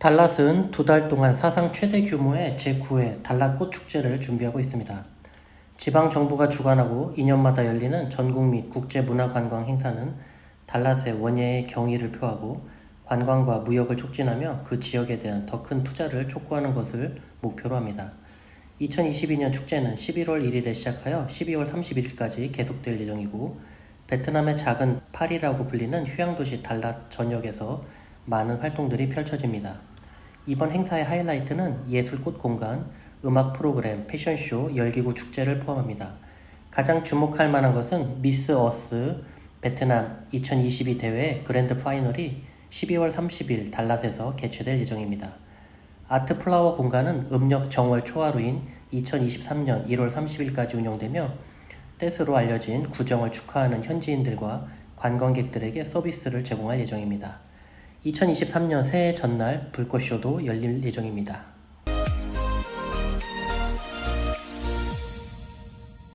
달랏은 두 달 동안 사상 최대 규모의 제9회 달랏 꽃 축제를 준비하고 있습니다. 지방 정부가 주관하고 2년마다 열리는 전국 및 국제 문화 관광 행사는 달랏의 원예의 경의를 표하고 관광과 무역을 촉진하며 그 지역에 대한 더 큰 투자를 촉구하는 것을 목표로 합니다. 2022년 축제는 11월 1일에 시작하여 12월 31일까지 계속될 예정이고 베트남의 작은 파리라고 불리는 휴양도시 달랏 전역에서 많은 활동들이 펼쳐집니다. 이번 행사의 하이라이트는 예술꽃 공간, 음악 프로그램, 패션쇼, 열기구 축제를 포함합니다. 가장 주목할 만한 것은 미스 어스 베트남 2022 대회 그랜드 파이널이 12월 30일 달랏에서 개최될 예정입니다. 아트 플라워 공간은 음력 정월 초하루인 2023년 1월 30일까지 운영되며 떼스로 알려진 구정을 축하하는 현지인들과 관광객들에게 서비스를 제공할 예정입니다. 2023년 새해 전날 불꽃쇼도 열릴 예정입니다.